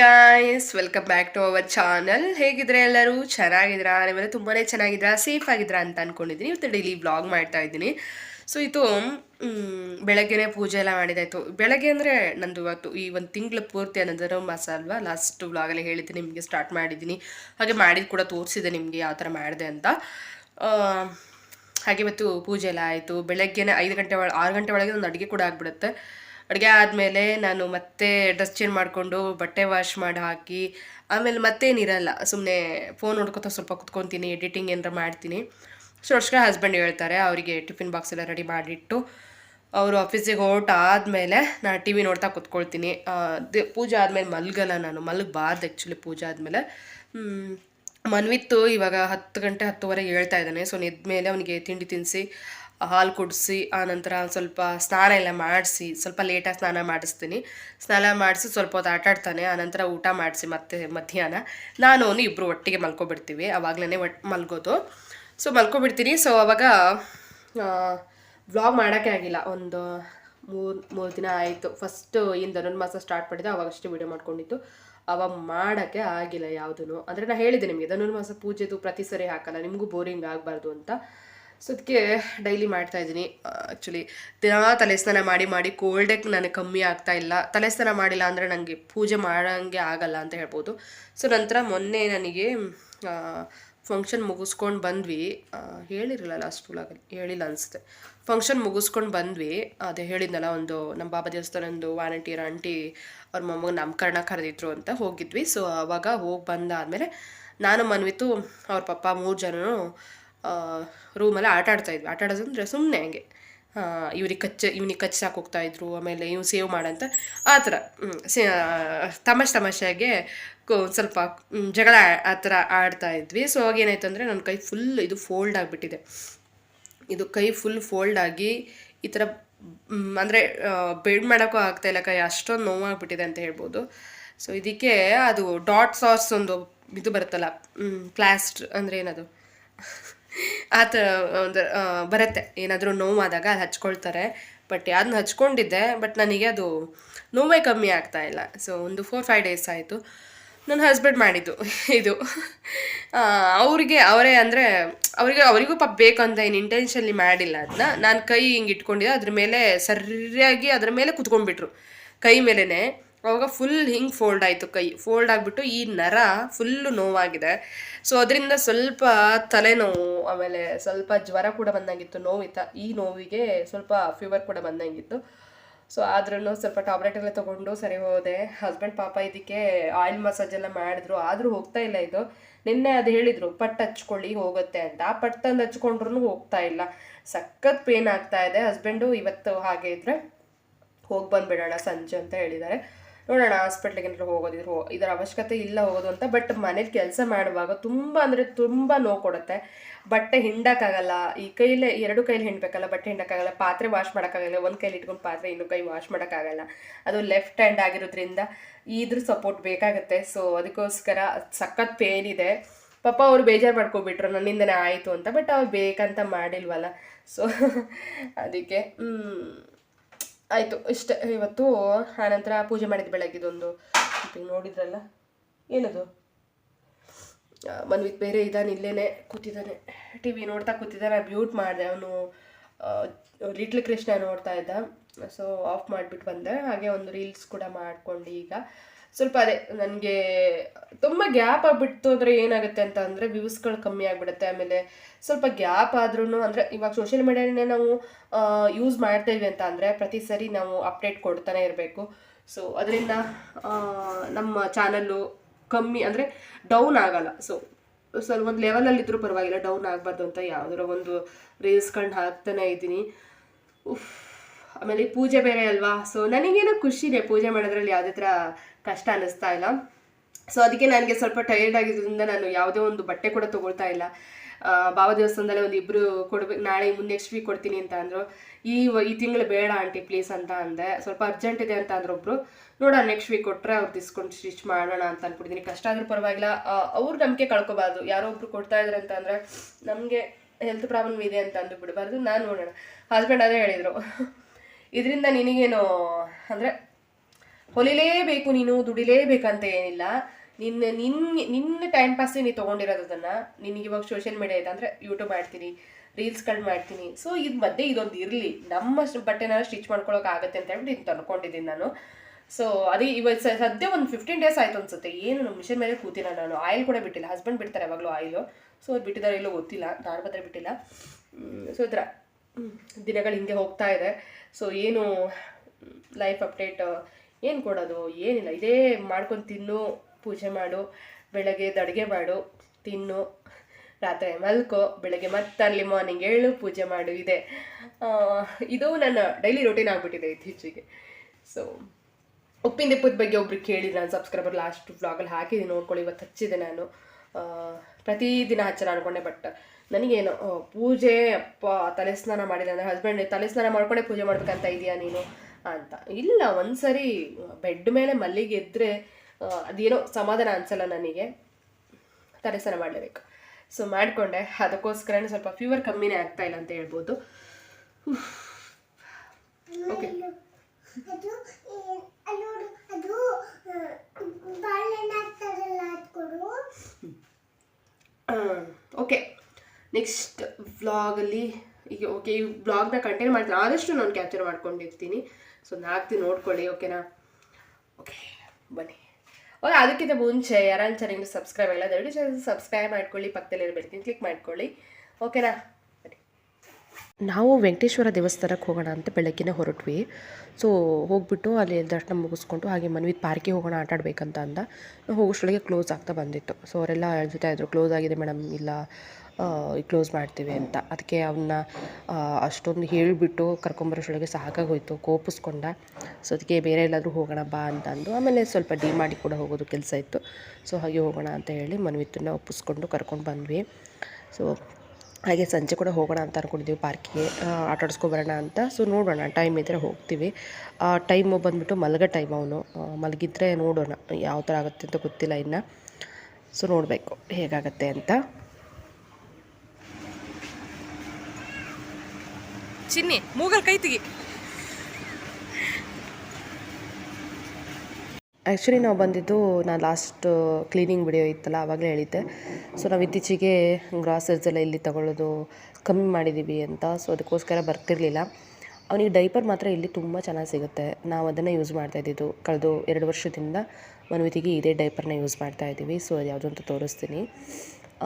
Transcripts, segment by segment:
Guys welcome back to our channel ಹೇಗಿದ್ರೆ ಎಲ್ಲರೂ? ಚೆನ್ನಾಗಿದ್ರಾ ನೀವೆಲ್ಲ ತುಂಬಾ ಚೆನ್ನಾಗಿದ್ರಾ ಸೇಫ್ ಆಗಿದ್ರಾ ಅಂತ ಅನ್ಕೊಂಡಿದ್ದೀನಿ. ಇವತ್ತು ಡೈಲಿ ಬ್ಲಾಗ್ ಮಾಡ್ತಾ ಇದ್ದೀನಿ. ಸೊ ಇದು ಬೆಳಗ್ಗೆನೇ ಪೂಜೆ ಎಲ್ಲ ಮಾಡಿದಾಯ್ತು. ಬೆಳಗ್ಗೆ ಅಂದರೆ ನಂದು ಇವತ್ತು ಈ ಒಂದು ತಿಂಗಳ ಪೂರ್ತಿ ಅನ್ನೋದರ ಮಾಸ ಅಲ್ವಾ? ಲಾಸ್ಟ್ ವ್ಲಾಗಲ್ಲಿ ಹೇಳಿದ್ದೆ ನಿಮಗೆ ಸ್ಟಾರ್ಟ್ ಮಾಡಿದ್ದೀನಿ. ಹಾಗೆ ಮಾಡಿದ್ದು ಕೂಡ ತೋರಿಸಿದೆ ನಿಮಗೆ ಯಾವ ಥರ ಮಾಡಿದೆ ಅಂತ. ಹಾಗೆ ಇವತ್ತು ಪೂಜೆ ಎಲ್ಲ ಆಯಿತು. ಬೆಳಗ್ಗೆನೇ ಐದು ಗಂಟೆ ಒಳ ಆರು ಗಂಟೆ ಒಳಗೆ ಒಂದು ಅಡುಗೆ ಕೂಡ ಆಗಿಬಿಡುತ್ತೆ. ಅಡುಗೆ ಆದಮೇಲೆ ನಾನು ಮತ್ತೆ ಡ್ರೆಸ್ ಚೇಂಜ್ ಮಾಡಿಕೊಂಡು ಬಟ್ಟೆ ವಾಶ್ ಮಾಡಿ ಹಾಕಿ, ಆಮೇಲೆ ಮತ್ತೇನಿರಲ್ಲ ಸುಮ್ಮನೆ ಫೋನ್ ನೋಡ್ಕೊತ ಸ್ವಲ್ಪ ಕುತ್ಕೊತೀನಿ ಎಡಿಟಿಂಗ್ ಏನಾರ ಮಾಡ್ತೀನಿ. ಸೊ ಅಷ್ಟೇ ಹಸ್ಬೆಂಡ್ ಹೇಳ್ತಾರೆ, ಅವರಿಗೆ ಟಿಫಿನ್ ಬಾಕ್ಸ್ ಎಲ್ಲ ರೆಡಿ ಮಾಡಿಟ್ಟು, ಅವರು ಆಫೀಸಿಗೆ ಹೊರಟ ಆದಮೇಲೆ ನಾನು ಟಿ ವಿ ನೋಡ್ತಾ ಕುತ್ಕೊಳ್ತೀನಿ. ಪೂಜೆ ಆದಮೇಲೆ ಮಲ್ಗಲ್ಲ ನಾನು, ಮಲಗಬಾರ್ದು ಆ್ಯಕ್ಚುಲಿ ಪೂಜೆ ಆದಮೇಲೆ. ಮನ್ವಿತ್ತು ಇವಾಗ ಹತ್ತು ಗಂಟೆ ಹತ್ತುವರೆಗೆ ಹೇಳ್ತಾ ಇದ್ದಾನೆ ಸೊ ಮೇಲೆ ಅವನಿಗೆ ತಿಂಡಿ ತಿನ್ನಿಸಿ ಹಾಲು ಕುಡಿಸಿ ಆನಂತರ ಸ್ವಲ್ಪ ಸ್ನಾನ ಎಲ್ಲ ಮಾಡಿಸಿ, ಸ್ವಲ್ಪ ಲೇಟಾಗಿ ಸ್ನಾನ ಮಾಡಿಸ್ತೀನಿ. ಸ್ನಾನ ಮಾಡಿಸಿ ಸ್ವಲ್ಪ ಹೊತ್ತು ಆಟಾಡ್ತಾನೆ ಆನಂತರ ಊಟ ಮಾಡಿಸಿ ಮತ್ತೆ ಮಧ್ಯಾಹ್ನ. ನಾನು ಅವನು ಇಬ್ಬರು ಒಟ್ಟಿಗೆ ಮಲ್ಕೊಬಿಡ್ತೀವಿ ಅವಾಗಲೇ ಒಟ್ಟು ಮಲ್ಗೋದು. ಸೊ ಮಲ್ಕೊಬಿಡ್ತೀನಿ. ಸೊ ಅವಾಗ ವ್ಲಾಗ್ ಮಾಡೋಕ್ಕೆ ಆಗಿಲ್ಲ. ಒಂದು ಮೂರು ಮೂರು ದಿನ ಆಯಿತು. ಫಸ್ಟು ಏನು ಮಾಸ ಸ್ಟಾರ್ಟ್ ಮಾಡಿದೆ ಅವಾಗಷ್ಟೇ ವಿಡಿಯೋ ಮಾಡ್ಕೊಂಡಿತ್ತು ಅವಾಗ ಮಾಡೋಕ್ಕೆ ಆಗಿಲ್ಲ ಯಾವುದೂ ಅಂದರೆ ನಾನು ಹೇಳಿದ್ದೆ ನಿಮಗೆ, ಧನುರ್ಮಾಸ ಪೂಜೆದು ಪ್ರತಿ ಸರಿ ಹಾಕಲ್ಲ, ನಿಮಗೂ ಬೋರಿಂಗ್ ಆಗಬಾರ್ದು ಅಂತ. ಸೊ ಅದಕ್ಕೆ ಡೈಲಿ ಮಾಡ್ತಾ ಇದ್ದೀನಿ. ಆ್ಯಕ್ಚುಲಿ ದಿನ ತಲೆ ಸ್ನಾನ ಮಾಡಿ ಮಾಡಿ ಕೋಲ್ಡೇ ನನಗೆ ಕಮ್ಮಿ ಆಗ್ತಾ ಇಲ್ಲ. ತಲೆ ಸ್ನಾನ ಮಾಡಿಲ್ಲ ಅಂದರೆ ನನಗೆ ಪೂಜೆ ಮಾಡೋಂಗೆ ಆಗಲ್ಲ ಅಂತ ಹೇಳ್ಬೋದು. ಸೊ ನಂತರ ಮೊನ್ನೆ ನನಗೆ ಫಂಕ್ಷನ್ ಮುಗಿಸ್ಕೊಂಡು ಬಂದ್ವಿ. ಹೇಳಿರಲಿಲ್ಲ ಲಾಸ್ಟ್ ವ್ಲಾಗಲ್ಲಿ ಹೇಳಿಲ್ಲ ಅನಿಸುತ್ತೆ. ಫಂಕ್ಷನ್ ಮುಗಿಸ್ಕೊಂಡು ಬಂದ್ವಿ. ಅದೇ ಹೇಳಿದ್ನಲ್ಲ ಒಂದು ನಮ್ಮ ಬಾಬಾ ದೇವಸ್ಥಾನ ಒಂದು ವಾರಂಟಿಯರ್ ಆಂಟಿ ಅವ್ರ ಮೊಮ್ಮಗ ನಾಮಕರಣ ಕರೆದಿದ್ರು ಅಂತ ಹೋಗಿದ್ವಿ. ಸೊ ಅವಾಗ ಹೋಗಿ ಬಂದಾದಮೇಲೆ ನಾನು ಮನ್ವಿತು, ಅವ್ರ ಪಪ್ಪ ಮೂರು ಜನನು ರೂಮಲ್ಲಿ ಆಟ ಆಡ್ತಾ ಇದ್ವಿ. ಆಟ ಆಡೋದಂದ್ರೆ ಸುಮ್ಮನೆ ಹಂಗೆ. ಇವ್ರಿಗೆ ಕಚ್ಚ, ಇವ್ನಿಗೆ ಕಚ್ಚಾಕ್ ಹೋಗ್ತಾ ಇದ್ರು, ಆಮೇಲೆ ಇವ್ನು ಸೇವ್ ಮಾಡಂತ ಆ ಥರ. ತಮಾಷೆ ತಮಾಷೆಗೆ ಸ್ವಲ್ಪ ಜಗಳ ಆ ಥರ ಆಡ್ತಾ ಇದ್ವಿ. ಸೊ ಅವಾಗ ಏನಾಯ್ತು ಅಂದರೆ ನನ್ನ ಕೈ ಫುಲ್ ಇದು ಫೋಲ್ಡ್ ಆಗಿಬಿಟ್ಟಿದೆ. ಇದು ಕೈ ಫುಲ್ ಫೋಲ್ಡ್ ಆಗಿ ಈ ಥರ ಅಂದರೆ ಬೆಡ್ ಮಾಡೋಕ್ಕೂ ಆಗ್ತಾ ಇಲ್ಲ ಕೈ, ಅಷ್ಟೊಂದು ನೋವಾಗ್ಬಿಟ್ಟಿದೆ ಅಂತ ಹೇಳ್ಬೋದು. ಸೊ ಇದಕ್ಕೆ ಅದು ಡಾಟ್ ಸಾಸ್ ಒಂದು ಇದು ಬರುತ್ತಲ್ಲ ಪ್ಲಾಸ್ಟ್ ಅಂದರೆ ಏನದು? ಆ ಒಂದು ಬರುತ್ತೆ. ಏನಾದರೂ ನೋವಾದಾಗ ಅದು ಹಚ್ಕೊಳ್ತಾರೆ. ಬಟ್ ಅದನ್ನ ಹಚ್ಕೊಂಡಿದ್ದೆ ಬಟ್ ನನಗೆ ಅದು ನೋವೇ ಕಮ್ಮಿ ಆಗ್ತಾ ಇಲ್ಲ. ಸೊ ಒಂದು ಫೋರ್ ಫೈವ್ ಡೇಸ್ ಆಯಿತು. ನನ್ನ ಹಸ್ಬೆಂಡ್ ಮಾಡಿದ್ದು ಇದು. ಅವ್ರಿಗೆ, ಅವರೇ ಅಂದರೆ ಅವರಿಗೆ, ಅವರಿಗೂ ಪಾಪ ಬೇಕಂತ ಏನು ಇಂಟೆನ್ಷನ್ಲಿ ಮಾಡಿಲ್ಲ ಅದನ್ನ ನಾನು ಕೈ ಹಿಂಗೆ ಇಟ್ಕೊಂಡಿದ್ದೆ, ಅದ್ರ ಮೇಲೆ ಸರಿಯಾಗಿ ಅದ್ರ ಮೇಲೆ ಕುತ್ಕೊಂಡ್ಬಿಟ್ರು. ಕೈ ಮೇಲೇ ಅವಾಗ ಫುಲ್ ಹಿಂಗೆ ಫೋಲ್ಡ್ ಆಯಿತು ಕೈ. ಫೋಲ್ಡ್ ಆಗಿಬಿಟ್ಟು ಈ ನರ ಫುಲ್ಲು ನೋವಾಗಿದೆ. ಸೊ ಅದರಿಂದ ಸ್ವಲ್ಪ ತಲೆನೋವು, ಆಮೇಲೆ ಸ್ವಲ್ಪ ಜ್ವರ ಕೂಡ ಬಂದಂಗಿತ್ತು. ನೋವಿತ್ತ ಈ ನೋವಿಗೆ ಸ್ವಲ್ಪ ಫೀವರ್ ಕೂಡ ಬಂದಂಗಿತ್ತು. ಸೊ ಆದ್ರೂ ಸ್ವಲ್ಪ ಟ್ಯಾಬ್ಲೆಟ್ ಎಲ್ಲ ತೊಗೊಂಡು ಸರಿ ಹೋದೆ. ಹಸ್ಬೆಂಡ್ ಪಾಪ ಇದಕ್ಕೆ ಆಯಿಲ್ ಮಸಾಜ್ ಎಲ್ಲ ಮಾಡಿದ್ರು. ಆದರೂ ಹೋಗ್ತಾ ಇಲ್ಲ ಇದು. ನಿನ್ನೆ ಅದು ಹೇಳಿದ್ರು, ಪಟ್ ಹಚ್ಕೊಳ್ಳಿ, ಹೋಗುತ್ತೆ ಅಂತ. ಆ ಪಟ್ಟು ತಂದು ಹಚ್ಕೊಂಡ್ರು ಹೋಗ್ತಾ ಇಲ್ಲ. ಸಖತ್ ಪೇನ್ ಆಗ್ತಾ ಇದೆ. ಹಸ್ಬೆಂಡು ಇವತ್ತು ಹಾಗೆ ಇದ್ರೆ ಹೋಗಿ ಬಂದುಬಿಡೋಣ ಸಂಜೆ ಅಂತ ಹೇಳಿದ್ದಾರೆ. ನೋಡೋಣ ಹಾಸ್ಪಿಟ್ಲಿಗೆ ಏನಾದ್ರು ಹೋಗೋದಿದ್ರು ಇದರ ಅವಶ್ಯಕತೆ ಇಲ್ಲ ಹೋಗೋದು ಅಂತ. ಬಟ್ ಮನೇಲಿ ಕೆಲಸ ಮಾಡುವಾಗ ತುಂಬ ಅಂದರೆ ತುಂಬ ನೋವು ಕೊಡುತ್ತೆ. ಬಟ್ಟೆ ಹಿಂಡಕ್ಕಾಗಲ್ಲ, ಈ ಕೈಲೇ ಎರಡು ಕೈಲಿ ಹಿಂಡಬೇಕಲ್ಲ, ಬಟ್ಟೆ ಹಿಂಡಕ್ಕಾಗಲ್ಲ, ಪಾತ್ರೆ ವಾಶ್ ಮಾಡೋಕ್ಕಾಗಲ್ಲ, ಒಂದು ಕೈಲಿ ಇಟ್ಕೊಂಡು ಪಾತ್ರೆ ಇನ್ನೊಂದು ಕೈ ವಾಶ್ ಮಾಡೋಕ್ಕಾಗಲ್ಲ. ಅದು ಲೆಫ್ಟ್ ಹ್ಯಾಂಡ್ ಆಗಿರೋದ್ರಿಂದ ಇದ್ರ ಸಪೋರ್ಟ್ ಬೇಕಾಗುತ್ತೆ. ಸೊ ಅದಕ್ಕೋಸ್ಕರ ಸಖತ್ ಪೇನ್ ಇದೆ. ಪಾಪ ಅವ್ರು ಬೇಜಾರು ಮಾಡ್ಕೊಬಿಟ್ರು, ನನ್ನಿಂದನೇ ಆಯಿತು ಅಂತ. ಬಟ್ ಅವ್ರು ಬೇಕಂತ ಮಾಡಿಲ್ವಲ್ಲ. ಸೊ ಅದಕ್ಕೆ ಆಯಿತು, ಇಷ್ಟ. ಇವತ್ತು ಆನಂತರ ಪೂಜೆ ಮಾಡಿದ ಬೆಳಗ್ಗಿದೊಂದು ನೋಡಿದ್ರಲ್ಲ? ಏನದು? ಮನ್ವಿತ್ ಬೇರೆ ಇದ್ದಾನೆ, ಇಲ್ಲೇನೆ ಕೂತಿದ್ದಾನೆ. ಟಿ ವಿ ನೋಡ್ತಾ ಕೂತಿದ್ದಾನೆ ಮ್ಯೂಟ್ ಮಾಡಿದೆ. ಅವನು ಲಿಟ್ಲ್ ಕೃಷ್ಣ ನೋಡ್ತಾ ಇದ್ದ. ಸೊ ಆಫ್ ಮಾಡಿಬಿಟ್ಟು ಬಂದೆ. ಹಾಗೆ ಒಂದು ರೀಲ್ಸ್ ಕೂಡ ಮಾಡ್ಕೊಂಡು ಈಗ. ಸ್ವಲ್ಪ ಅದೇ, ನನಗೆ ತುಂಬ ಗ್ಯಾಪ್ ಆಗಿಬಿಡ್ತು ಅಂದರೆ ಏನಾಗುತ್ತೆ ಅಂತ ಅಂದರೆ ವ್ಯೂಸ್ಗಳು ಕಮ್ಮಿ ಆಗಿಬಿಡುತ್ತೆ. ಆಮೇಲೆ ಸ್ವಲ್ಪ ಗ್ಯಾಪ್ ಆದ್ರೂ ಅಂದರೆ ಇವಾಗ ಸೋಷಿಯಲ್ ಮೀಡಿಯಾನೇ ನಾವು ಯೂಸ್ ಮಾಡ್ತೇವೆ ಅಂತ ಅಂದರೆ ಪ್ರತಿ ಸರಿ ನಾವು ಅಪ್ಡೇಟ್ ಕೊಡ್ತಾನೆ ಇರಬೇಕು. ಸೊ ಅದರಿಂದ ನಮ್ಮ ಚಾನಲ್ಲು ಕಮ್ಮಿ ಅಂದರೆ ಡೌನ್ ಆಗಲ್ಲ. ಸೊ ಸ್ವಲ್ಪ ಒಂದು ಲೆವೆಲಲ್ಲಿ ಪರವಾಗಿಲ್ಲ ಡೌನ್ ಆಗಬಾರ್ದು ಅಂತ ಯಾವುದರ ಒಂದು ರೀಲ್ಸ್ಗಳನ್ನ ಹಾಕ್ತಾನೆ ಇದ್ದೀನಿ. ಉಫ್ ಆಮೇಲೆ ಪೂಜೆ ಬೇರೆ ಅಲ್ವಾ? ಸೊ ನನಗೇನೋ ಖುಷಿನೇ ಪೂಜೆ ಮಾಡೋದ್ರಲ್ಲಿ ಯಾವುದೇ ಥರ ಕಷ್ಟ ಅನ್ನಿಸ್ತಾ ಇಲ್ಲ. ಸೊ ಅದಕ್ಕೆ ನನಗೆ ಸ್ವಲ್ಪ ಟೈರ್ಡ್ ಆಗಿದ್ದರಿಂದ ನಾನು ಯಾವುದೇ ಒಂದು ಬಟ್ಟೆ ಕೂಡ ತೊಗೊಳ್ತಾ ಇಲ್ಲ. ಭಾವ ದೇವಸ್ಥಾನದಲ್ಲಿ ಒಂದು ಇಬ್ಬರು ಕೊಡ್ಬೇಕು ನಾಳೆ ಮುಂದೆ ನೆಕ್ಸ್ಟ್ ವೀಕ್ ಕೊಡ್ತೀನಿ ಅಂತ ಅಂದರು. ಈ ಈ ತಿಂಗಳು ಬೇಡ ಆಂಟಿ ಪ್ಲೀಸ್ ಅಂತ ಅಂದೆ. ಸ್ವಲ್ಪ ಅರ್ಜೆಂಟ್ ಇದೆ ಅಂತ ಅಂದ್ರು ಒಬ್ರು. ನೋಡೋಣ ನೆಕ್ಸ್ಟ್ ವೀಕ್ ಕೊಟ್ಟರೆ ಅವ್ರು ತಿಸ್ಕೊಂಡು ಸ್ಟಿಚ್ ಮಾಡೋಣ ಅಂತ ಅಂದ್ಬಿಟ್ಟಿದ್ದೀನಿ ಕಷ್ಟ ಆದರೂ ಪರವಾಗಿಲ್ಲ. ಅವ್ರು ನಂಬಿಕೆ ಕಳ್ಕೊಬಾರ್ದು. ಯಾರೋ ಒಬ್ರು ಕೊಡ್ತಾ ಇದ್ರೆ ಅಂತ ಅಂದರೆ ನಮಗೆ ಹೆಲ್ತ್ ಪ್ರಾಬ್ಲಮ್ ಇದೆ ಅಂತ ಅಂದು ಬಿಡಬಾರ್ದು ನಾನು ನೋಡೋಣ. ಹಸ್ಬೆಂಡ್ ಅದೇ ಹೇಳಿದರು. ಇದರಿಂದ ನಿನಗೇನು, ಅಂದರೆ ಹೊಲಿಲೇಬೇಕು ನೀನು, ದುಡಿಲೇಬೇಕಂತ ಏನಿಲ್ಲ. ನಿನ್ನ ನಿನ್ನ ನಿನ್ನ ಟೈಮ್ ಪಾಸ್ ನೀನು ತೊಗೊಂಡಿರೋದು ಅದನ್ನು. ನಿನಗೆ ಇವಾಗ ಸೋಷಿಯಲ್ ಮೀಡಿಯಾ ಇದೆ ಅಂದರೆ ಯೂಟ್ಯೂಬ್ ಮಾಡ್ತೀನಿ ರೀಲ್ಸ್ಗಳು ಮಾಡ್ತೀನಿ. ಸೊ ಇದು ಮಧ್ಯೆ ಇದೊಂದು ಇರಲಿ. ನಮ್ಮ ಬಟ್ಟೆನ ಸ್ಟಿಚ್ ಮಾಡ್ಕೊಳಕ್ಕೆ ಆಗುತ್ತೆ ಅಂತ ಹೇಳ್ಬಿಟ್ಟು ಇದು ತಂದ್ಕೊಂಡಿದ್ದೀನಿ ನಾನು. ಸೊ ಅದೇ ಇವಾಗ ಸದ್ಯ ಒಂದು ಫಿಫ್ಟೀನ್ ಡೇಸ್ ಆಯಿತು ಅನ್ಸುತ್ತೆ. ಏನು ನಮ್ಮ ಮಿಷನ್ ಮೇಲೆ ಕೂತಿಲ್ಲ ನಾನು. ಆಯಿಲ್ ಕೂಡ ಬಿಟ್ಟಿಲ್ಲ. ಹಸ್ಬೆಂಡ್ ಬಿಡ್ತಾರೆ ಯಾವಾಗಲೂ ಆಯಿಲು ಸೊ ಅದು ಬಿಟ್ಟಿದ್ದಾರೆ ಇಲ್ಲೋ ಗೊತ್ತಿಲ್ಲ. ನಾನು ಬಿಟ್ಟಿಲ್ಲ. ಸೊ ಇದರ ದಿನಗಳು ಹಿಂಗೆ ಹೋಗ್ತಾ ಇದೆ. ಸೊ ಏನು ಲೈಫ್ ಅಪ್ಡೇಟ್ ಏನು ಕೊಡೋದು? ಏನಿಲ್ಲ. ಇದೇ ಮಾಡ್ಕೊಂಡು ತಿನ್ನು, ಪೂಜೆ ಮಾಡು, ಬೆಳಗ್ಗೆ ಅಡುಗೆ ಮಾಡು, ತಿನ್ನು, ರಾತ್ರಿ ಮಲ್ಕೋ, ಬೆಳಗ್ಗೆ ಮತ್ತೆ ಅಲ್ಲಿ ಮಾರ್ನಿಂಗ್ ಏಳು, ಪೂಜೆ ಮಾಡು, ಇದೆ. ಇದು ನನ್ನ ಡೈಲಿ ರೊಟೀನ್ ಆಗಿಬಿಟ್ಟಿದೆ ಇತ್ತೀಚೆಗೆ. ಸೊ ಉಪ್ಪಿನ ದೀಪದ ಬಗ್ಗೆ ಒಬ್ರು ಕೇಳಿದ್ರು, ನಾನು ಸಬ್ಸ್ಕ್ರೈಬರ್ ಲಾಸ್ಟ್ ವ್ಲಾಗಲ್ಲಿ ಹಾಕಿದ್ದೀನಿ, ನೋಡ್ಕೊಳ್ಳಿ, ಇವತ್ತು ಹಚ್ಚಿದೆ ನಾನು. ಪ್ರತಿದಿನ ಹಚ್ಚರ ಅನ್ಕೊಂಡೆ ಬಟ್ ನನಗೇನು ಪೂಜೆ ಅಪ್ಪ ತಲೆ ಸ್ನಾನ ಮಾಡಿಲ್ಲ ಅಂದರೆ ಹಸ್ಬೆಂಡ್ ತಲೆ ಸ್ನಾನ ಮಾಡ್ಕೊಂಡೆ ಪೂಜೆ ಮಾಡ್ಬೇಕಂತ ಇದೆಯಾ ನೀನು? ಅಂತ. ಇಲ್ಲ ಒಂದ್ಸರಿ ಬೆಡ್ ಮೇಲೆ ಮಲ್ಲಿಗೆ ಇದ್ದರೆ ಅದೇನೋ ಸಮಾಧಾನ ಅನ್ಸಲ್ಲ ನನಗೆ. ತಲೆ ಸ್ನಾನ ಮಾಡಲೇಬೇಕು. ಸೊ ಮಾಡಿಕೊಂಡೆ. ಅದಕ್ಕೋಸ್ಕರನೇ ಸ್ವಲ್ಪ ಫೀವರ್ ಕಮ್ಮಿನೇ ಆಗ್ತಾ ಇಲ್ಲ ಅಂತ ಹೇಳ್ಬೋದು. ಓಕೆ ಓಕೆ ನೆಕ್ಸ್ಟ್ ವ್ಲಾಗಲ್ಲಿ ಈಗ ಓಕೆ ಈ ವ್ಲಾಗ್ನ ಕಂಟಿನ್ಯೂ ಮಾಡ್ತೀನಿ. ಆದಷ್ಟು ನಾನು ಕ್ಯಾಪ್ಚರ್ ಮಾಡ್ಕೊಂಡಿರ್ತೀನಿ. ಸೊ ನಾಲ್ಕು ನೋಡ್ಕೊಳ್ಳಿ ಓಕೆನಾ ಓಕೆ ಬನ್ನಿ. ಓಕೆ ಅದಕ್ಕಿಂತ ಮುಂಚೆ ಯಾರು ಚಾನಲ್ಗೆ ಸಬ್ಸ್ಕ್ರೈಬ್ ಆಗಿಲ್ಲ, ದಯವಿಟ್ಟು ಚಾನಲ್ ಸಬ್ಸ್ಕ್ರೈಬ್ ಮಾಡ್ಕೊಳ್ಳಿ, ಪಕ್ಕದಲ್ಲಿ ಇರಬೇಕು ಕ್ಲಿಕ್ ಮಾಡ್ಕೊಳ್ಳಿ. ಓಕೆನಾ ನಾವು ವೆಂಕಟೇಶ್ವರ ದೇವಸ್ಥಾನಕ್ಕೆ ಹೋಗೋಣ ಅಂತ ಬೆಳಗ್ಗೆನೇ ಹೊರಟ್ವಿ. ಸೊ ಹೋಗ್ಬಿಟ್ಟು ಅಲ್ಲಿ ದರ್ಶನ ಮುಗಿಸ್ಕೊಂಡು ಹಾಗೆ ಮನ್ವಿತ್ ಪಾರ್ಕಿಗೆ ಹೋಗೋಣ, ಆಟ ಆಡಬೇಕಂತ ಅಂದ. ಹೋಗೋಷ್ಟೊಳಗೆ ಕ್ಲೋಸ್ ಆಗ್ತಾ ಬಂದಿತ್ತು. ಸೊ ಅವರೆಲ್ಲ ಹೇಳ್ತಾ ಇದ್ರು ಕ್ಲೋಸ್ ಆಗಿದೆ ಮೇಡಮ್, ಇಲ್ಲ ಕ್ಲೋಸ್ ಮಾಡ್ತೀವಿ ಅಂತ. ಅದಕ್ಕೆ ಅವನ್ನ ಅಷ್ಟೊಂದು ಹೇಳಿಬಿಟ್ಟು ಕರ್ಕೊಂಬರೋಷ್ಟೊಳಗೆ ಸಾಕಾಗೋಯ್ತು, ಕೋಪಿಸ್ಕೊಂಡ. ಸೊ ಅದಕ್ಕೆ ಬೇರೆ ಎಲ್ಲಾದರೂ ಹೋಗೋಣ ಬಾ ಅಂತ ಅಂದು ಆಮೇಲೆ ಸ್ವಲ್ಪ ಡಿ ಮಾಡಿ ಕೂಡ ಹೋಗೋದು ಕೆಲಸ ಇತ್ತು. ಸೊ ಹಾಗೆ ಹೋಗೋಣ ಅಂತ ಹೇಳಿ ಮನ್ವಿತ್ತನ್ನ ಒಪ್ಪಿಸ್ಕೊಂಡು ಕರ್ಕೊಂಡು ಬಂದ್ವಿ. ಸೊ ಹಾಗೆ ಸಂಜೆ ಕೂಡ ಹೋಗೋಣ ಅಂತ ಅಂದ್ಕೊಂಡಿದ್ದೀವಿ ಪಾರ್ಕಿಗೆ. ಆಟ ಆಡಿಸ್ಕೊ ಬರೋಣ ಅಂತ. ಸೊ ನೋಡೋಣ ಟೈಮ್ ಇದ್ದರೆ ಹೋಗ್ತೀವಿ. ಟೈಮು ಬಂದುಬಿಟ್ಟು ಮಲಗೋ ಟೈಮ್ ಅವನು. ಮಲಗಿದ್ರೆ ನೋಡೋಣ, ಯಾವ ಥರ ಆಗುತ್ತೆ ಅಂತ ಗೊತ್ತಿಲ್ಲ ಇನ್ನು. ಸೊ ನೋಡಬೇಕು, ಹೇಗಾಗತ್ತೆ ಅಂತ. ಚಿನ್ನಿ ಮೂಗಲ್ ಕೈ ತೆಗಿ. ಆ್ಯಕ್ಚುಲಿ ನಾವು ಬಂದಿದ್ದು ನಾನು ಲಾಸ್ಟ್ ಕ್ಲೀನಿಂಗ್ ವಿಡಿಯೋ ಇತ್ತಲ್ಲ ಆವಾಗಲೇ ಹೇಳಿದ್ದೆ. ಸೊ ನಾವು ಇತ್ತೀಚೆಗೆ ಗ್ರಾಸರ್ಸ್ ಎಲ್ಲ ಇಲ್ಲಿ ತಗೊಳ್ಳೋದು ಕಮ್ಮಿ ಮಾಡಿದ್ದೀವಿ ಅಂತ ಸೊ ಅದಕ್ಕೋಸ್ಕರ ಬರ್ತಿರಲಿಲ್ಲ. ಅವನಿಗೆ ಡೈಪರ್ ಮಾತ್ರ ಇಲ್ಲಿ ತುಂಬ ಚೆನ್ನಾಗಿ ಸಿಗುತ್ತೆ. ನಾವು ಅದನ್ನು ಯೂಸ್ ಮಾಡ್ತಾ ಇದ್ದಿದ್ದು ಕಳೆದು ಎರಡು ವರ್ಷದಿಂದ ಮನವಿತಿಗೆ ಇದೇ ಡೈಪರ್ನ ಯೂಸ್ ಮಾಡ್ತಾ ಇದ್ದೀವಿ ಸೊ ಅದು ಯಾವುದು ಅಂತ ತೋರಿಸ್ತೀನಿ.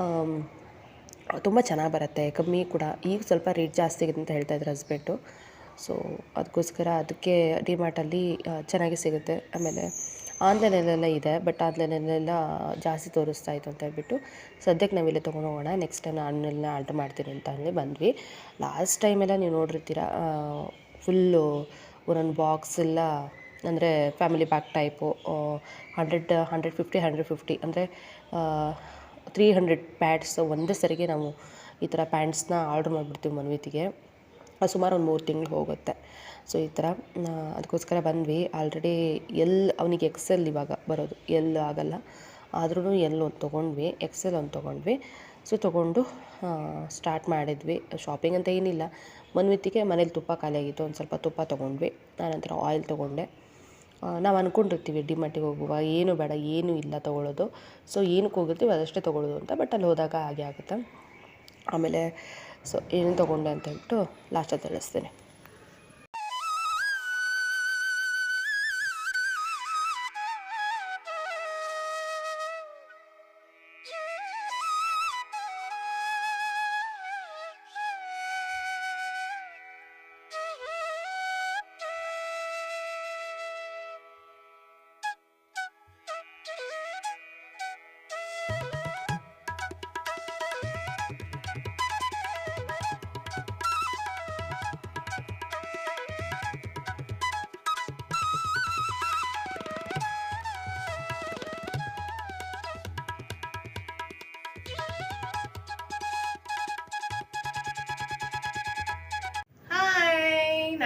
ಆಮ್, ತುಂಬ ಚೆನ್ನಾಗಿ ಬರುತ್ತೆ. ಕಮ್ಮಿ ಕೂಡ. ಈಗ ಸ್ವಲ್ಪ ರೇಟ್ ಜಾಸ್ತಿ ಆಗಿದೆ ಅಂತ ಹೇಳ್ತಾ ಇದ್ರು ಹಸ್ಬೆಂಡು ಸೊ ಅದಕ್ಕೋಸ್ಕರ ಅದಕ್ಕೆ ಡಿಮಾರ್ಟಲ್ಲಿ ಚೆನ್ನಾಗಿ ಸಿಗುತ್ತೆ. ಆಮೇಲೆ ಆನ್ಲೈನಲ್ಲೆಲ್ಲ ಇದೆ. ಬಟ್ ಆನ್ಲೈನಲ್ಲೆಲ್ಲ ಜಾಸ್ತಿ ತೋರಿಸ್ತಾ ಇತ್ತು ಅಂತ ಹೇಳ್ಬಿಟ್ಟು ಸದ್ಯಕ್ಕೆ ನಾವಿಲ್ಲೇ ತೊಗೊಂಡು ಹೋಗೋಣ. ನೆಕ್ಸ್ಟ್ ಟೈಮ್ ಆನ್ಲೈನಲ್ಲಿ ಆರ್ಡ್ರ್ ಮಾಡ್ತೀನಿ ಅಂತ ಹೇಳಿ ಬಂದ್ವಿ. ಲಾಸ್ಟ್ ಟೈಮೆಲ್ಲ ನೀವು ನೋಡಿರ್ತೀರ ಫುಲ್ಲು ಒಂದೊಂದು ಬಾಕ್ಸ್ ಎಲ್ಲ ಅಂದರೆ family pack type hundred hundred fifty hundred fifty ಅಂದರೆ ತ್ರೀ ಹಂಡ್ರೆಡ್ ಪ್ಯಾಡ್ಸ್ ಒಂದೇ ಸರಿಗೆ ನಾವು ಈ ಥರ ಪ್ಯಾಂಟ್ಸ್ನ ಆರ್ಡ್ರ್ ಮಾಡಿಬಿಡ್ತೀವಿ ಮನ್ವಿತಿಗೆ. ಅದು ಸುಮಾರು ಒಂದು ಮೂರು ತಿಂಗಳು ಹೋಗುತ್ತೆ. ಸೊ ಈ ಥರ ಅದಕ್ಕೋಸ್ಕರ ಬಂದ್ವಿ. ಆಲ್ರೆಡಿ ಎಲ್, ಅವನಿಗೆ ಎಕ್ಸೆಲ್ ಇವಾಗ ಬರೋದು. ಎಲ್ ಆಗಲ್ಲ. ಆದ್ರೂ ಎಲ್ ಒಂದು ತೊಗೊಂಡ್ವಿ. ಎಕ್ಸೆಲ್ ಒಂದು ತೊಗೊಂಡ್ವಿ. ಸೊ ತೊಗೊಂಡು ಸ್ಟಾರ್ಟ್ ಮಾಡಿದ್ವಿ. ಶಾಪಿಂಗ್ ಅಂತ ಏನಿಲ್ಲ. ಮನ್ವಿತಿಗೆ ಮನೇಲಿ ತುಪ್ಪ ಖಾಲಿಯಾಗಿತ್ತು. ಒಂದು ಸ್ವಲ್ಪ ತುಪ್ಪ ತೊಗೊಂಡ್ವಿ. ಆನಂತರ ಆಯಿಲ್ ತೊಗೊಂಡೆ. ನಾವು ಅಂದ್ಕೊಂಡಿರ್ತೀವಿ ಡಿಮಾರ್ಟಿಗೆ ಹೋಗುವಾಗ ಏನು ಬೇಡ, ಏನೂ ಇಲ್ಲ ತೊಗೊಳ್ಳೋದು ಸೊ ಏನಕ್ಕೆ ಹೋಗಿರ್ತೀವಿ ಅದಷ್ಟೇ ತೊಗೊಳ್ಳೋದು ಅಂತ ಬಟ್ ಅಲ್ಲಿ ಹೋದಾಗ ಹಾಗೆ ಆಗುತ್ತೆ. ಆಮೇಲೆ ಸೊ ಏನು ತೊಗೊಂಡೆ ಅಂತ ಹೇಳ್ಬಿಟ್ಟು ಲಾಸ್ಟಲ್ಲಿ ತಿಳಿಸ್ತೀನಿ.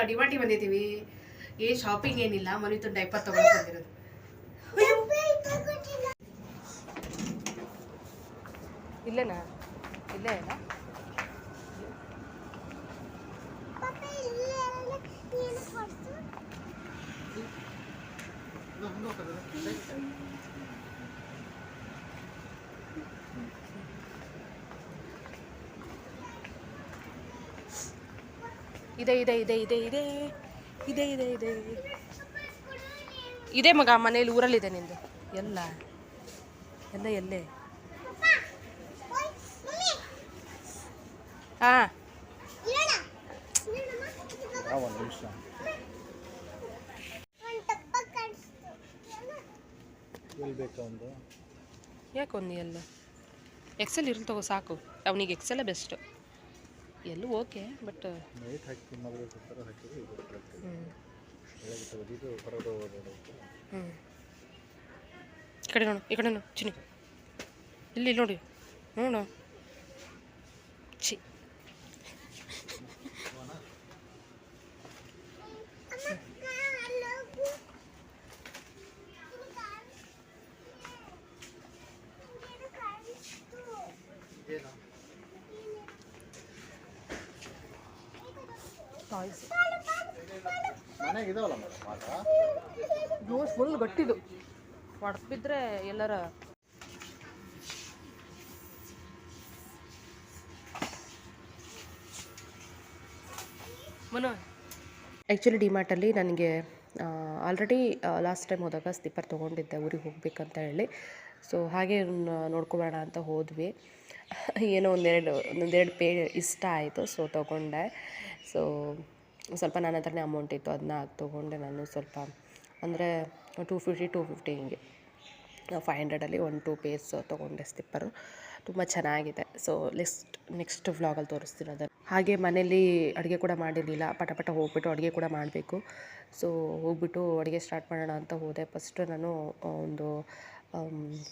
ನಾವು ಬಂದಿದ್ದೀವಿ. ಏ ಶಾಪಿಂಗ್ ಏನಿಲ್ಲ ಮನಿತು ಡೈಪರ್ ತೊಗೊಂಡು ಬಂದಿರೋದು. ಇಲ್ಲೇನಾ? ಇಲ್ಲೇ ಇದೆ ಇದೆ ಇದೆ ಇದೆ ಇದೆ ಇದೆ ಇದೆ ಇದೆ. ಇದೆ ಮಗ, ಮನೇಲಿ ಊರಲ್ಲಿದೆ ನಿಂದು. ಎಲ್ಲ. ಎಲ್ಲ ಎಲ್ಲೇ? ಹಾಂ. ಒಂದು ನಿಮಿಷ ಎಲ್ಲಿ ಬೇಕಾ ಒಂದು ಯಾಕೆ ಒಂದು ಎಲ್ಲ? ಎಕ್ಸೆಲ್ ಇರಲಿ ತಗೋ, ಸಾಕು. ಅವನಿಗೆ ಎಕ್ಸೆಲ್ಲ ಬೆಸ್ಟ್ ಎಲ್ಲೂ ಓಕೆ ಬಟ್ ನೈಟ್ ಹಾಕಿ ಹಾಕಿದ್ರೆ ಇದು ಬೆಳಗ್ಗೆ ತೆಗೆದಿದ್ದು ಹೊರಗಡೆ ಹೋಗೋದು ಹ್ಞೂ ಈ ಕಡೆ ನೋಡು ಈ ಕಡೆ ನೋಡು ಚಿನಿ ಇಲ್ಲಿ ನೋಡಿ ನೋಡು. ಛಿ. ಫುಲ್ ಗಟ್ಟಿದು. ಹೊಡೆದು ಬಿದ್ದರೆ ಎಲ್ಲರ ಮನು. ಆ್ಯಕ್ಚುಲಿ ಡಿಮಾರ್ಟಲ್ಲಿ ನನಗೆ ಆಲ್ರೆಡಿ ಲಾಸ್ಟ್ ಟೈಮ್ ಹೋದಾಗ ಸ್ಲಿಪ್ಪರ್ ತೊಗೊಂಡಿದ್ದೆ ಊರಿಗೆ ಹೋಗ್ಬೇಕಂತ ಹೇಳಿ. ಸೊ ಹಾಗೆ ನೋಡ್ಕೊಬೇಡ ಅಂತ ಹೋದ್ವಿ. ಏನೋ ಒಂದೆರಡು ಒಂದೆರಡು ಪೇ ಇಷ್ಟ ಆಯಿತು ಸೊ ತೊಗೊಂಡೆ. ಸೊ ಸ್ವಲ್ಪ ನನ್ನ ಹತ್ರನೇ ಅಮೌಂಟ್ ಇತ್ತು ಅದನ್ನ ತೊಗೊಂಡೆ ನಾನು ಸ್ವಲ್ಪ. ಅಂದರೆ ಟೂ ಫಿಫ್ಟಿ ಟೂ ಫಿಫ್ಟಿ ಹಿಂಗೆ. ಫೈವ್ ಹಂಡ್ರೆಡಲ್ಲಿ ಒನ್ ಟೂ ಪೇಸ್ ತೊಗೊಂಡೆ ಸ್ಲಿಪ್ಪರು. ತುಂಬ ಚೆನ್ನಾಗಿದೆ. ಸೊ ಲಿಸ್ಟ್ ನೆಕ್ಸ್ಟ್ ವ್ಲಾಗಲ್ಲಿ ತೋರಿಸ್ತೀನಿ ಅದನ್ನು. ಹಾಗೆ ಮನೇಲಿ ಅಡುಗೆ ಕೂಡ ಮಾಡಿರಲಿಲ್ಲ. ಪಟ ಪಟ ಹೋಗ್ಬಿಟ್ಟು ಅಡುಗೆ ಕೂಡ ಮಾಡಬೇಕು. ಸೊ ಹೋಗ್ಬಿಟ್ಟು ಅಡುಗೆ ಸ್ಟಾರ್ಟ್ ಮಾಡೋಣ ಅಂತ ಹೋದೆ. ಫಸ್ಟು ನಾನು ಒಂದು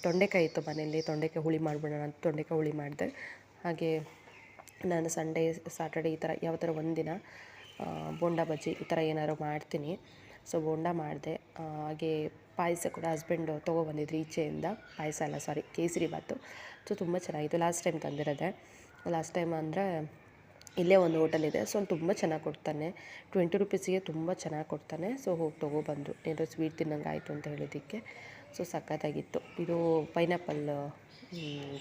ತೊಂಡೆಕಾಯಿ ಇತ್ತು ಮನೆಯಲ್ಲಿ. ತೊಂಡೆಕಾಯಿ ಹುಳಿ ಮಾಡಿಬಿಡೋಣ ಅಂತ ತೊಂಡೆಕಾಯಿ ಹುಳಿ ಮಾಡಿದೆ. ಹಾಗೆ ನಾನು ಸಂಡೇ ಸಾಟರ್ಡೆ ಈ ಥರ ಯಾವ ಥರ ಒಂದಿನ ಬೋಂಡ ಬಜ್ಜಿ ಈ ಥರ ಏನಾದ್ರು ಮಾಡ್ತೀನಿ. ಸೊ ಬೋಂಡ ಮಾಡಿದೆ. ಹಾಗೆ ಪಾಯಸ ಕೂಡ ಹಸ್ಬೆಂಡ್ ತೊಗೊಬಂದಿದ್ರು ಈಚೆಯಿಂದ. ಪಾಯಸ ಅಲ್ಲ ಸಾರಿ ಕೇಸರಿ ಬಾತು ಸೊ ತುಂಬ ಚೆನ್ನಾಗಿತ್ತು. ಲಾಸ್ಟ್ ಟೈಮ್ ತಂದಿರೋದೆ. ಲಾಸ್ಟ್ ಟೈಮ್ ಅಂದರೆ ಇಲ್ಲೇ ಒಂದು ಹೋಟೆಲ್ ಇದೆ. ಸೊ ತುಂಬ ಚೆನ್ನಾಗಿ ಕೊಡ್ತಾನೆ. ಟ್ವೆಂಟಿ ರುಪೀಸಿಗೆ ತುಂಬ ಚೆನ್ನಾಗಿ ಕೊಡ್ತಾನೆ. ಸೊ ಹೋಗಿ ತೊಗೊಬಂದು ಏನೋ ಸ್ವೀಟ್ ತಿನ್ನಂಗೆ ಆಯಿತು ಅಂತ ಹೇಳಿದ್ದಕ್ಕೆ ಸೊ ಸಖತ್ತಾಗಿತ್ತು. ಇದು ಪೈನಾಪಲ್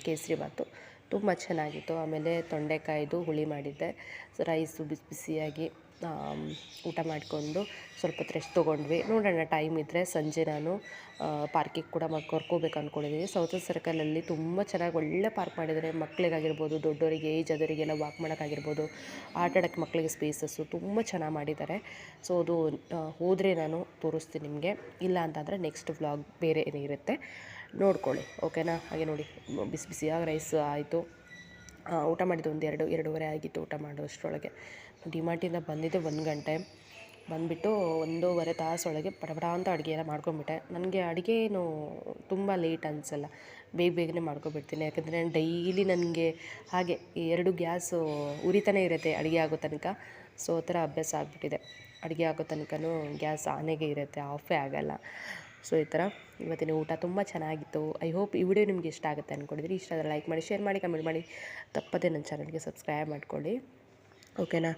ಕೇಸರಿ ಬಾತು ತುಂಬ ಚೆನ್ನಾಗಿತ್ತು. ಆಮೇಲೆ ತೊಂಡೆಕಾಯ್ದು ಹುಳಿ ಮಾಡಿದ್ದೆ. ಸೊ ರೈಸು ಬಿಸಿ ಬಿಸಿಯಾಗಿ ಊಟ ಮಾಡಿಕೊಂಡು ಸ್ವಲ್ಪ ಹೊತ್ತು ರೆಸ್ಟ್ ತೊಗೊಂಡ್ವಿ. ನೋಡೋಣ ಟೈಮ್ ಇದ್ದರೆ ಸಂಜೆ ನಾನು ಪಾರ್ಕಿಗೆ ಕೂಡ ಮ ಕರ್ಕೋಬೇಕು ಅಂದ್ಕೊಂಡಿದ್ದೀನಿ ಸೌತ್ ಸರ್ಕಲಲ್ಲಿ ತುಂಬ ಚೆನ್ನಾಗಿ ಒಳ್ಳೆ ಪಾರ್ಕ್ ಮಾಡಿದ್ದಾರೆ ಮಕ್ಕಳಿಗಾಗಿರ್ಬೋದು ದೊಡ್ಡವರಿಗೆ ಏಜ್ ಆದವರಿಗೆಲ್ಲ ವಾಕ್ ಮಾಡೋಕ್ಕಾಗಿರ್ಬೋದು ಆಟ ಆಡೋಕ್ಕೆ ಮಕ್ಕಳಿಗೆ ಸ್ಪೇಸಸ್ಸು ತುಂಬ ಚೆನ್ನಾಗಿ ಮಾಡಿದ್ದಾರೆ ಸೊ ಅದು ಹೋದರೆ ನಾನು ತೋರಿಸ್ತೀನಿ ನಿಮಗೆ. ಇಲ್ಲ ಅಂತಂದರೆ ನೆಕ್ಸ್ಟ್ ವ್ಲಾಗ್ ಬೇರೆ ಇರುತ್ತೆ, ನೋಡ್ಕೊಳ್ಳಿ. ಓಕೆನಾ ಹಾಗೆ ನೋಡಿ. ಬಿಸಿ ಬಿಸಿಯಾಗಿ ರೈಸ್ ಆಯಿತು. ಊಟ ಮಾಡಿದ್ದು ಒಂದು ಎರಡು, ಎರಡೂವರೆ ಆಗಿತ್ತು ಊಟ ಮಾಡೋಷ್ಟರೊಳಗೆ. ಡಿಮಾರ್ಟಿಂದ ಬಂದಿದ್ದೆ ಒಂದು ಗಂಟೆ. ಬಂದುಬಿಟ್ಟು ಒಂದೂವರೆ ತಾಸೊಳಗೆ ಪಟಪಟ ಅಂತ ಅಡುಗೆ ಎಲ್ಲ ಮಾಡ್ಕೊಂಬಿಟ್ಟೆ ನನಗೆ ಅಡುಗೆ ಏನು ತುಂಬ ಲೇಟ್ ಅನಿಸಲ್ಲ. ಬೇಗ ಬೇಗನೆ ಮಾಡ್ಕೊಬಿಡ್ತೀನಿ. ಯಾಕಂದರೆ ನಾನು ಡೈಲಿ ನನಗೆ ಹಾಗೆ ಎರಡು ಗ್ಯಾಸು ಉರಿತಾನೇ ಇರುತ್ತೆ ಅಡುಗೆ ಆಗೋ ತನಕ. ಸೊ, ಆ ಥರ ಅಭ್ಯಾಸ ಆಗಿಬಿಟ್ಟಿದೆ. ಅಡುಗೆ ಆಗೋ ತನಕನೂ ಗ್ಯಾಸ್ ಆನೆಗೆ ಇರುತ್ತೆ, ಆಫೇ ಆಗಲ್ಲ. ಸೊ, ಈ ಥರ ಇವತ್ತಿನ ಊಟ ತುಂಬ ಚೆನ್ನಾಗಿತ್ತು. ಐ ಹೋಪ್ ಈ ವಿಡಿಯೋ ನಿಮಗೆ ಇಷ್ಟ ಆಗುತ್ತೆ ಅಂದ್ಕೊಂಡಿದ್ರಿ ಇಷ್ಟ ಆದರೆ ಲೈಕ್ ಮಾಡಿ, ಶೇರ್ ಮಾಡಿ, ಕಮೆಂಟ್ ಮಾಡಿ. ತಪ್ಪದೆ ನನ್ನ ಚಾನಲ್ಗೆ ಸಬ್ಸ್ಕ್ರೈಬ್ ಮಾಡ್ಕೊಳ್ಳಿ. okay now